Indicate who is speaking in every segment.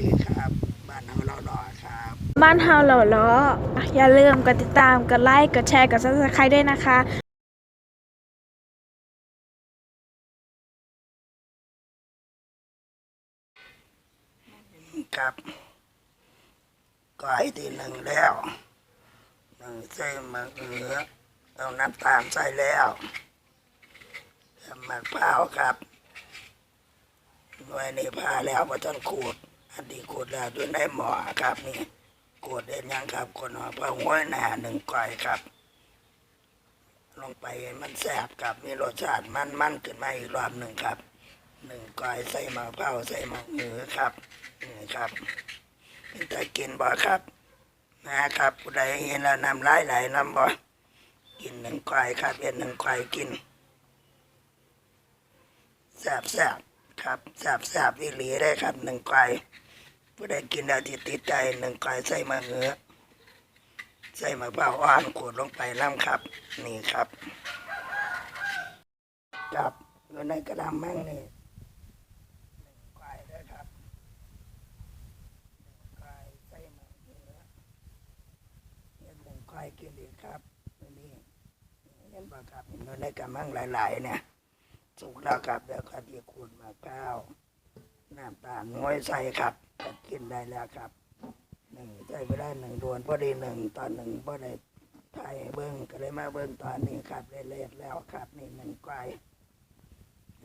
Speaker 1: ดีครับ บ้านเฮาเราหล่อครับ
Speaker 2: บ้านเฮาเหล่าล้ออย่าลืมกดติดตาม กดไลค์ กดแชร์ กด subscribe ด้วยนะคะ
Speaker 1: ครับก็ให้ทีหนึ่งแล้วหนึ่งใส่มะเขือเอาน้ำตาลใส่แล้วมะพร้าวครับหน่วยนี้พาแล้วพอจนขูด อันที่ขูดแล้วอยู่ในหม้อครับนี่ขูดเด็ดยังครับคนหอพระห้วหน้าหนึ่งก้อยครับ ลงไปมันแสบครับมีรสชาติมันมันขึ้นมาอีกรอบหนึ่งครับหนึ่งก้อยใส่มะพร้าวใส่มะเขือครับนี่ครับเป็นแต่กินบ่ครับนะครับผู้ใดเห็นแล้วนำลายไหลน้ำบ่กินหนึ่งก้อยครับเป็นหนึ่งก้อยกินแสบแสบครับแสบแสบวิลีได้ครับหนึ่งก้อย ผู้ใดกินแล้วติดติดใจหนึ่งก้อยใส่มะเขือใส่มะพร้าวอ่อนขูดลงไปน้ำครับ นี่ครับครับอยู่ในกระดาษมั่งนี่หนึ่งก้อยด้วยครับหนึ่งก้อยใส่มะเขือเห็นหนึ่งควายกินอีกครับนี้เห็นปะครับเห็นอยู่ในกำมังหลาย ๆ เนี่ย สุกแล้วครับเดี๋ยวก็ที่ขูดมะพร้าวน้ำตาลง้อยใส่ครับ กินได้แล้วครับหนึ่งใส่ไปได้หนึ่งดวนพอดีหนึ่งตอนหนึ่งพอได้ไทยเบิ้งก็เลยมาเบิ้งตอนนี้ครับเละๆแล้วครับนี่หนึ่งควาย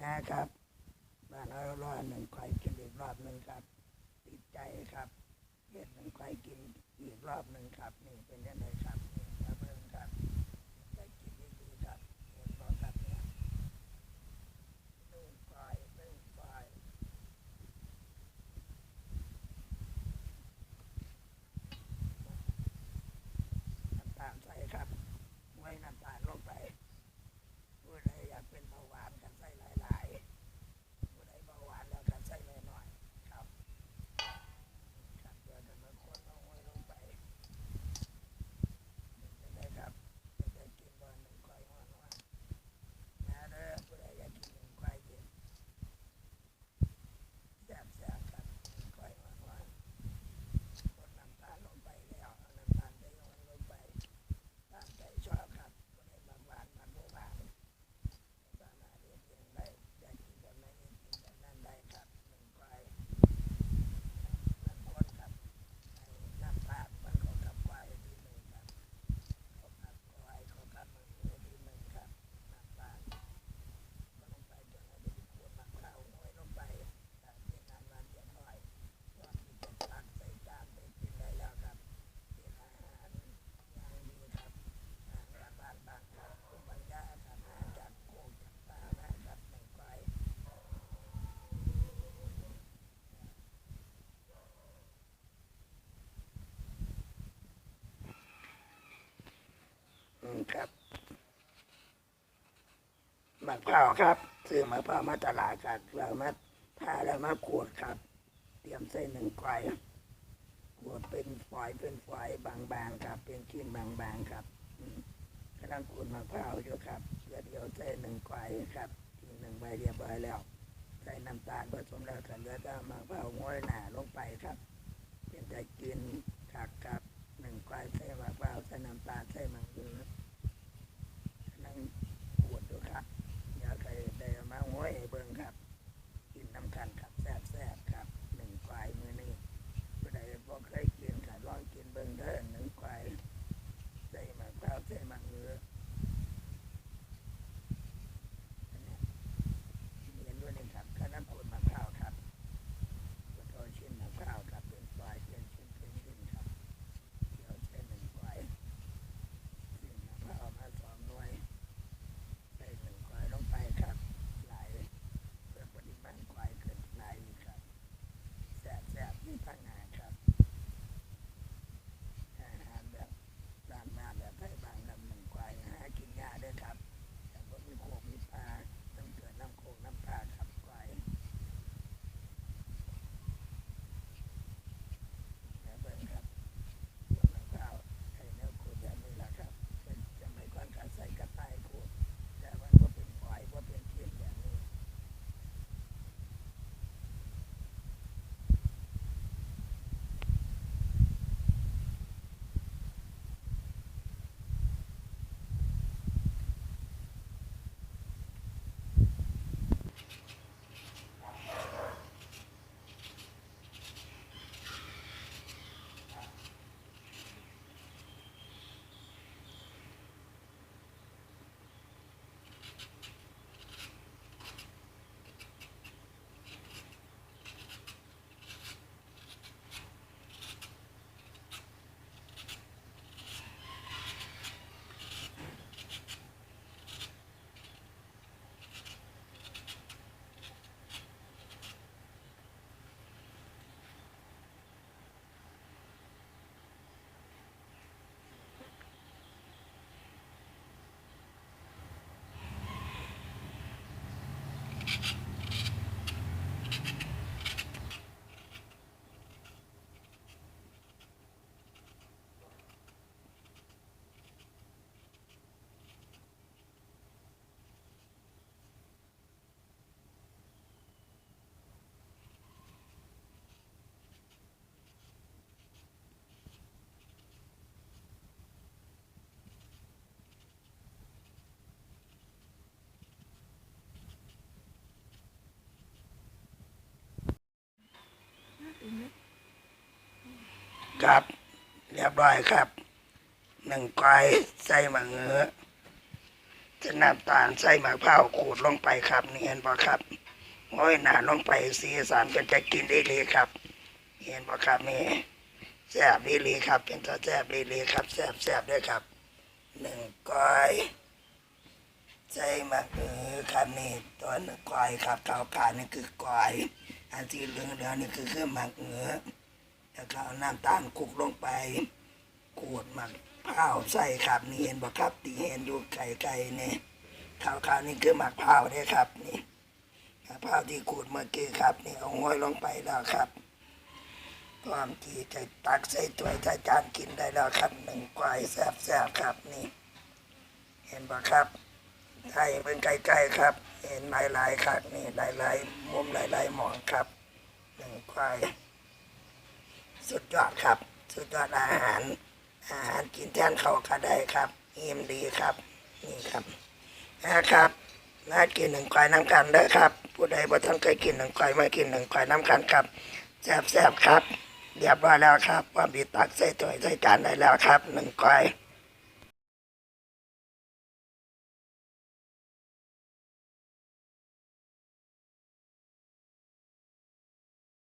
Speaker 1: นะครับบ้านเรารอดหนึ่งควายกินอีกรอบหนึ่งครับ ติดใจครับเห็ดหนึ่งควายกินอีกรอบหนึ่งครับ นี่เป็นยังไงครับนี่มาเบิ่งครับได้กินดีๆครับเห็นบ่ครับเนี่ยหนึ่งควายหนึ่งควายน้ำตาลใส่ครับ ไว้น้ำตาลลงไปผู้ใดอยากเป็นเบาหวานกันใส่หลายๆผู้ใดเบาหวานแล้วกันใส่น้อยๆครับ ครับเดี๋ยวจะมาคนเอาไว้ลงไปจะได้ครับจะได้กินวันหนึ่งควายอ่อนว่านะเด้อผู้ใดอยากกินหนึ่งควายเย็นแซ่บแซ่บครับหนึ่งควายอ่อนว่าคนน้ำตาลลงไปแล้วเอาน้ำตาลไปโยนลงไปตามใจชอบครับผู้ใดบางหวานบางโบบางสามารถเรียนเองได้อยากกินแบบไหนเรียนกินแบบนั้นได้ครับหนึ่งควาย น้ำข้นครับไอ้น้ำปลามันเขากับควายทีหนึ่งครับเขากับควายเขากับมือทีหนึ่งครับน้ำปลาก็ลงไปจนเอาไปขวดมะพร้าวห้อยลงไปจากเป็นน้ำมันจะถอยก่อนที่จะตักใส่จานไปกินได้แล้วครับเป็นอาหารอย่างดีครับอาหารบ้านบางครับคุณปัญญาครับมาจากโคกจากปลามาครับหนึ่งควาย อืม ครับมะพร้าวครับซื้อมะพร้าวมาตลาดกันแล้วมาทาแล้วมาขูดครับ เตรียมใส่หนึ่งควายขูดเป็นฝอยเป็นฝอยบางๆครับ เป็นชิ้นบางๆครับกำลังขูดมะพร้าวอยู่ครับเดี๋ยวเดียวใส่หนึ่งควายครับทีหนึ่งใบเรียบร้อยแล้ว ใส่น้ำตาลผสมแล้วกันแล้วก็มะพร้าวง้อยหนาลงไปครับ เป็นจะกินคัก ครับ เรียบร้อยครับ หนึ่งก้อยใส่มะเงือจะน้ำตาลใส่มะพร้าวขูดลงไปครับนี่เห็นปะครับโอ้ยหนาลงไปสีสันก็จะกินได้เลยครับ เห็นปะครับนี่แซ่บดีเลยครับ เป็นตาแซ่บดีเลยครับแซ่บแซ่บด้วยครับหนึ่งก้อยใช่มะเขือครับนี่ตัวหนึ่งก้อยครับขาวกานี่คือก้อย อันที่เหลืองเหลืองๆนี่คือเครื่องมะเขือ แล้วก็เอาน้ำตาลคุกลงไปขูดมะพร้าวใส่ครับนี่เห็นบ่ครับที่เห็นอยู่ไก่ไก่เนี่ขาวขาวๆนี่คือหมะพร้าวเด้ครับนี่มะพร้าวที่ขูดเมื่อกี้ครับนี่เอาห้อยลงไปแล้วครับพร้อมที่จะตักใส่ถ้วยใส่จานกินได้แล้วครับหนึ่งก้อยแซ่บๆครับนี่ เห็นบ่ครับไทยเป็นไกลๆครับ เห็นหลายๆครับนี่หลายๆมุมหลายๆหมองครับหนึ่งควาย สุดยอดครับ สุดยอดอาหาร อาหารกินแทนเขาก็ได้ครับอิ่มดีครับ นี่ครับนะครับน่ากินหนึ่งควายน้ำกันเด้อครับ ผู้ใดบ่ทันเคยกินหนึ่งควายมากินหนึ่งควายน้ำกันครับแซ่บๆครับเรียบร้อยแล้วครับความดีตักใส่ถ้วยใส่จานได้แล้วครับหนึ่งควาย